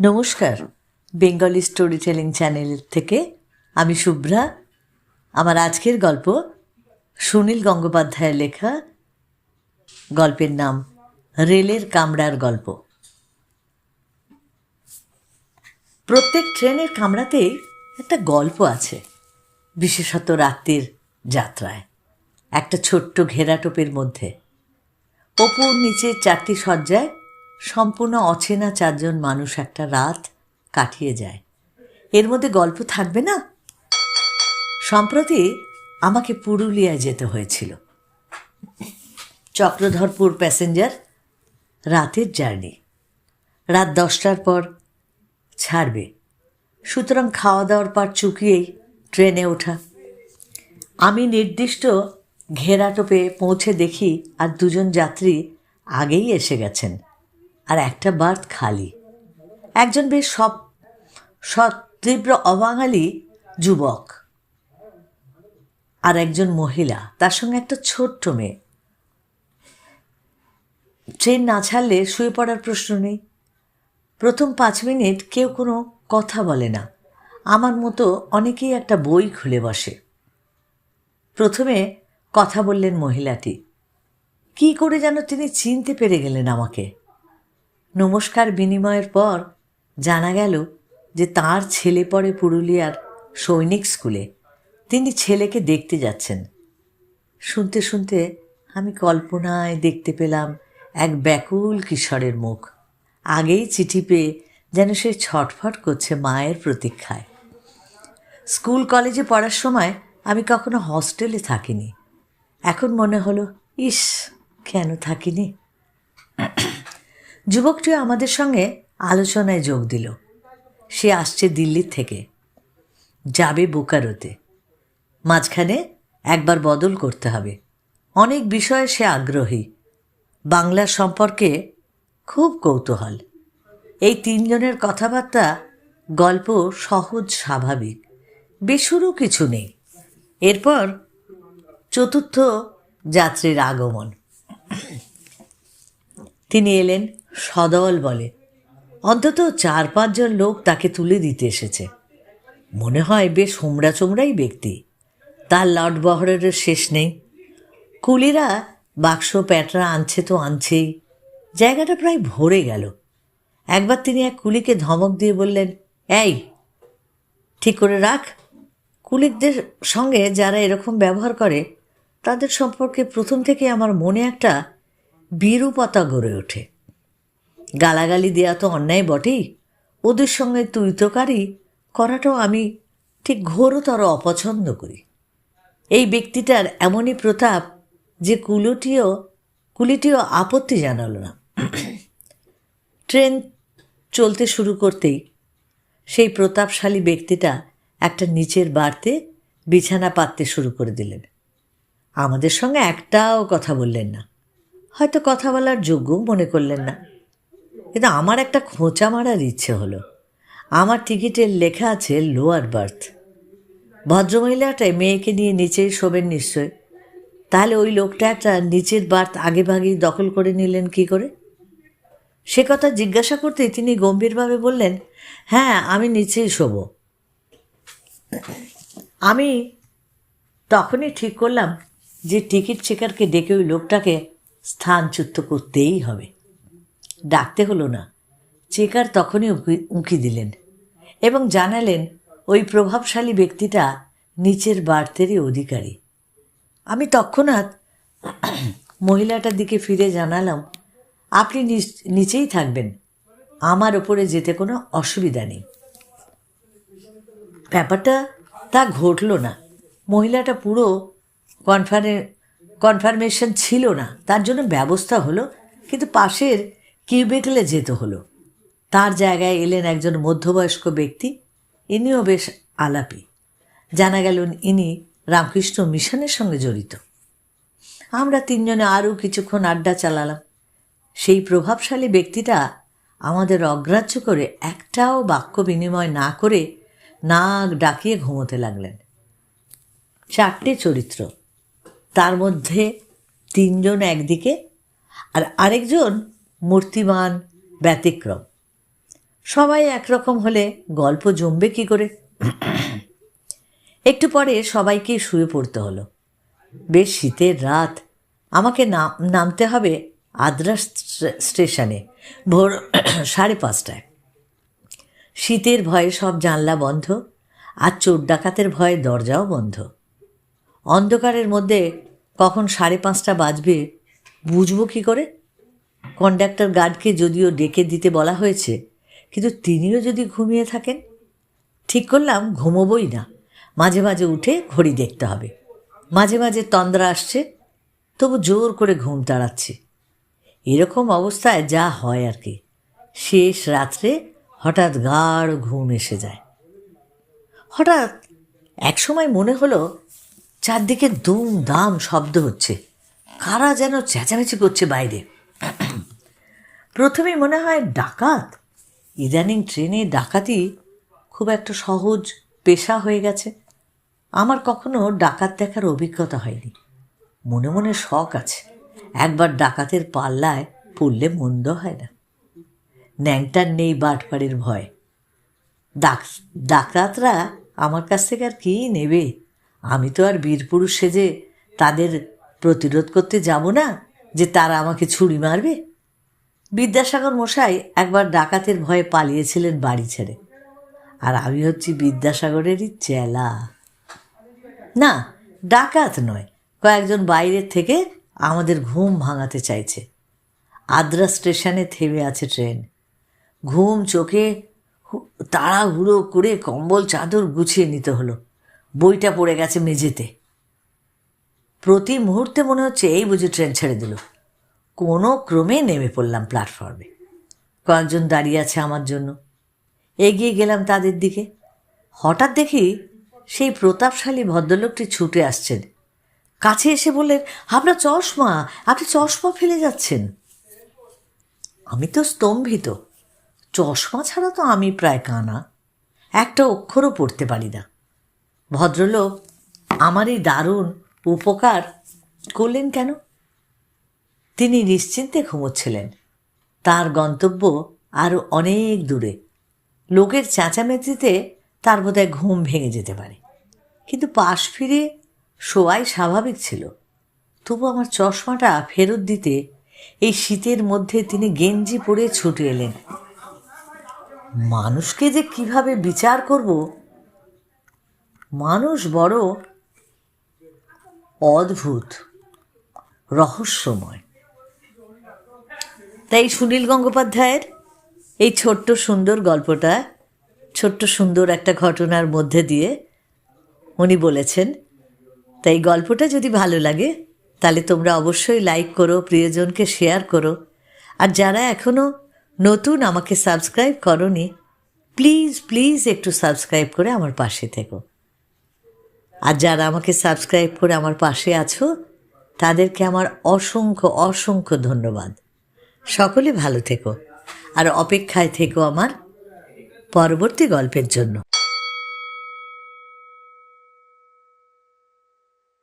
নমস্কার। Bengali story telling channel থেকে আমি শুভ্রা। আমার আজকের গল্প সুনীল গঙ্গোপাধ্যায়ের লেখা গল্পের নাম রেলের কামড়ার গল্প। প্রত্যেক ট্রেনের কামড়াতেই একটা গল্প আছে, বিশেষত রাত্রির যাত্রায়। একটা ছোট্ট ঘেরাটোপের মধ্যে। অপুর নিচে চারটি শয্যায় সম্পূর্ণ অচেনা চারজন মানুষ একটা রাত কাটিয়ে যায়। এর মধ্যে গল্প থাকবে না? সম্প্রতি আমাকে পুরুলিয়ায় যেতে হয়েছিল। চক্রধরপুর প্যাসেঞ্জার রাতের জার্নি। রাত দশটার পর ছাড়বে। সুতরাং খাওয়া দাওয়ার পর চুকিয়েই ট্রেনে ওঠা। আমি নির্দিষ্ট ঘেরাটোপে পৌঁছে দেখি আর দুজন যাত্রী আগেই এসে গেছেন। আর একটা বার্থ খালি। একজন বেশ সব সৎ, তীব্র, অবাঙালি যুবক। আর একজন মহিলা, তার সঙ্গে একটা ছোট্ট মেয়ে। ট্রেন না ছাড়লে শুয়ে পড়ার প্রশ্ন নেই। প্রথম পাঁচ মিনিট কেউ কোনো কথা বলে না। আমার মতো অনেকেই একটা বই খুলে বসে। প্রথমে কথা বললেন মহিলাটি। কি করে যেন তিনি চিনতে পেরে গেলেন আমাকে। নমস্কার বিনিময়ের পর জানা গেল যে তার ছেলে পড়ে পুরুলিয়ার সৈনিক স্কুলে। তিনি ছেলেকে দেখতে যাচ্ছেন। শুনতে শুনতে আমি কল্পনায় দেখতে পেলাম এক ব্যাকুল কিশোরের মুখ। আগেই চিঠি পেয়ে যেন সে ছটফট করছে মায়ের প্রতীক্ষায়। স্কুল কলেজে পড়ার সময় আমি কখনো হস্টেলে থাকিনি। এখন মনে হলো, ইস, কেন থাকিনি? যুবকটিও আমাদের সঙ্গে আলোচনায় যোগ দিল। সে আসছে দিল্লির থেকে। যাবে বোকারোতে। মাঝখানে একবার বদল করতে হবে। অনেক বিষয়ে সে আগ্রহী। বাংলা সম্পর্কে খুব কৌতূহল। এই তিনজনের কথাবার্তা, গল্প সহজ, স্বাভাবিক। বেসুরও কিছু নেই। এরপর চতুর্থ যাত্রীর আগমন। তিনি এলেন সদল বলে। অন্তত চার পাঁচজন লোক তাকে তুলে দিতে এসেছে। মনে হয় বেশ হোমড়া চোমড়াই ব্যক্তি। তার লটবহরের শেষ নেই। কুলিরা বাক্স প্যাটরা আনছে তো আনছেই। জায়গাটা প্রায় ভরে গেল। একবার তিনি এক কুলিকে ধমক দিয়ে বললেন, এই, ঠিক করে রাখ। কুলিকদের সঙ্গে যারা এরকম ব্যবহার করে, তাদের সম্পর্কে প্রথম থেকে আমার মনে একটা বিরূপতা গড়ে ওঠে। গালাগালি দেওয়া তো অন্যায় বটেই। ওদের সঙ্গে তুইতকারী করাটাও আমি ঠিক ঘোরতর অপছন্দ করি। এই ব্যক্তিটার এমনই প্রতাপ যে কুলটিও, কুলিটিও আপত্তি জানালো না। ট্রেন চলতে শুরু করতেই সেই প্রতাপশালী ব্যক্তিটা একটা নিচের বাড়তে বিছানা পাততে শুরু করে দিলেন। আমাদের সঙ্গে একটাও কথা বললেন না। হয়তো কথা বলার যোগ্যও মনে করলেন না। কিন্তু আমার একটা খোঁচা মারার ইচ্ছে হলো। আমার টিকিটের লেখা আছে লোয়ার বার্থ। ভদ্রমহিলাটাই মেয়েকে নিয়ে নিচেই শোবেন নিশ্চয়। তাহলে ওই লোকটা একটা নিচের বার্থ আগে ভাগেই দখল করে নিলেন কি করে? সে কথা জিজ্ঞাসা করতেই তিনি গম্ভীরভাবে বললেন হ্যাঁ আমি নিচেই শোব। আমি তখনই ঠিক করলাম যে টিকিট চেকারকে ডেকে ওই লোকটাকে স্থানচ্যুত করতেই হবে। ডাকতে হলো না। চেকার তখনই উঁকি দিলেন এবং জানালেন, ওই প্রভাবশালী ব্যক্তিটা নিচের বার্তেরই অধিকারী। আমি তৎক্ষণাৎ মহিলাটার দিকে ফিরে জানালাম, আপনি নিচ- নিচেই থাকবেন। আমার ওপরে যেতে কোনো অসুবিধা নেই। ব্যাপারটা তা ঘটল না। মহিলাটা পুরো কনফারে, কনফার্মেশন ছিল না। তার জন্য ব্যবস্থা হলো, কিন্তু পাশের কিউবেকলে যেতে হলো। তার জায়গায় এলেন একজন মধ্যবয়স্ক ব্যক্তি, ইনিও বেশ আলাপি। জানা গেল ইনি রামকৃষ্ণ মিশনের সঙ্গে জড়িত। আমরা তিনজনে আরও কিছুক্ষণ আড্ডা চালালাম। সেই প্রভাবশালী ব্যক্তিটা আমাদের অগ্রাহ্য করে একটাও বাক্য বিনিময় না করে নাক ডাকিয়ে ঘুমোতে লাগলেন। চারটে চরিত্র। তার মধ্যে তিনজন একদিকে আর আরেকজন মূর্তিমান, ব্যতিক্রম। সবাই একরকম হলে গল্প জমবে কি করে? একটু পরে সবাইকে শুয়ে পড়তে হলো। বেশ শীতের রাত। আমাকে নাম, নামতে হবে আদ্রা স্টে- স্টেশনে, ভোর সাড়ে পাঁচটায়। শীতের ভয়ে সব জানলা বন্ধ আর চোর ডাকাতের ভয়ে দরজাও বন্ধ। অন্ধকারের মধ্যে কখন সাড়ে পাঁচটা বাজবে বুঝব কি করে? কন্ডাক্টর গার্ডকে যদিও ডেকে দিতে বলা হয়েছে, কিন্তু তিনিও যদি ঘুমিয়ে থাকেন, ঠিক করলাম ঘুমোবই না। মাঝে মাঝে উঠে ঘড়ি দেখতে হবে। মাঝে মাঝে তন্দ্রা আসছে, তবু জোর করে ঘুম তাড়াচ্ছি। এরকম অবস্থায় যা হয় আর কি। শেষ রাত্রে হঠাৎ গাঢ় ঘুম এসে যায়। হঠাৎ একসময় মনে হলো চারদিকে দুম দাম শব্দ হচ্ছে। কারা যেন চেঁচামেচি করছে বাইরে। প্রথমে মনে হয় ডাকাত? ইদানিং ট্রেনে ডাকাতি খুব একটা সহজ পেশা হয়ে গেছে। আমার কখনো ডাকাত দেখার অভিজ্ঞতা হয়নি। মনে মনে শখ আছে। একবার ডাকাতের পাল্লায় পড়লে মন্দ হয় না। ন্যাংটার নেই বাটপাড়ির ভয়। ডাক, ডাকাতরা আমার কাছ থেকে আর কী নেবে? আমি তো আর বীরপুরুষ সেজে তাদের প্রতিরোধ করতে যাব না যে তারা আমাকে ছুরি মারবে? বিদ্যাসাগর মশাই একবার ডাকাতের ভয়ে পালিয়েছিলেন বাড়ি ছেড়ে। আর আমি হচ্ছি বিদ্যাসাগরেরই চেলা। না, ডাকাত নয়, কয়েকজন বাইরের থেকে আমাদের ঘুম ভাঙাতে চাইছে। আদ্রা স্টেশনে থেমে আছে ট্রেন। ঘুম চোখে তাড়াহুড়ো করে কম্বল, চাদর গুছিয়ে নিতে হলো। বইটা পড়ে গেছে মেঝেতে। প্রতি মুহূর্তে মনে হচ্ছে এই বুঝি ট্রেন ছেড়ে দিল। কোনো ক্রমে নেমে পড়লাম প্ল্যাটফর্মে কয়েকজন দাঁড়িয়ে আছে আমার জন্য। এগিয়ে গেলাম তাদের দিকে। হঠাৎ দেখি সেই প্রতাপশালী ভদ্রলোকটি ছুটে আসছেন। কাছে এসে বললেন, আপনার চশমা, আপনি চশমা ফেলে যাচ্ছেন? আমি তো স্তম্ভিত। চশমা ছাড়া তো আমি প্রায় কানা। একটা অক্ষরও পড়তে পারি না। ভদ্রলোক আমার এই দারুণ উপকার করলেন কেন? তিনি নিশ্চিন্তে ঘুমোচ্ছিলেন। তার গন্তব্য আরও অনেক দূরে। লোকের চেঁচামেচিতে তার বোধহয় ঘুম ভেঙে যেতে পারে। কিন্তু পাশ ফিরে শোয়াই স্বাভাবিক ছিল। তবু আমার চশমাটা ফেরত দিতে এই শীতের মধ্যে তিনি গেঞ্জি পরে ছুটে এলেন। মানুষকে যে কীভাবে বিচার করব? মানুষ বড় অদ্ভুত, রহস্যময়। তাই সুনীল গঙ্গোপাধ্যায়ের এই ছোট্ট সুন্দর গল্পটা, ছোট্ট সুন্দর একটা ঘটনার মধ্যে দিয়ে উনি বলেছেন, তাই গল্পটা যদি ভালো লাগে, তাহলে তোমরা অবশ্যই লাইক করো, প্রিয়জনকে শেয়ার করো। আর যারা এখনও নতুন আমাকে সাবস্ক্রাইব করনি প্লিজ প্লিজ একটু সাবস্ক্রাইব করে আমার পাশে থেকো। আর যারা আমাকে সাবস্ক্রাইব করে আমার পাশে আছো, তাদেরকে আমার অসংখ্য অসংখ্য ধন্যবাদ। সকলে ভালো থেকো। আর অপেক্ষায় থেকো আমার পরবর্তী গল্পের জন্য।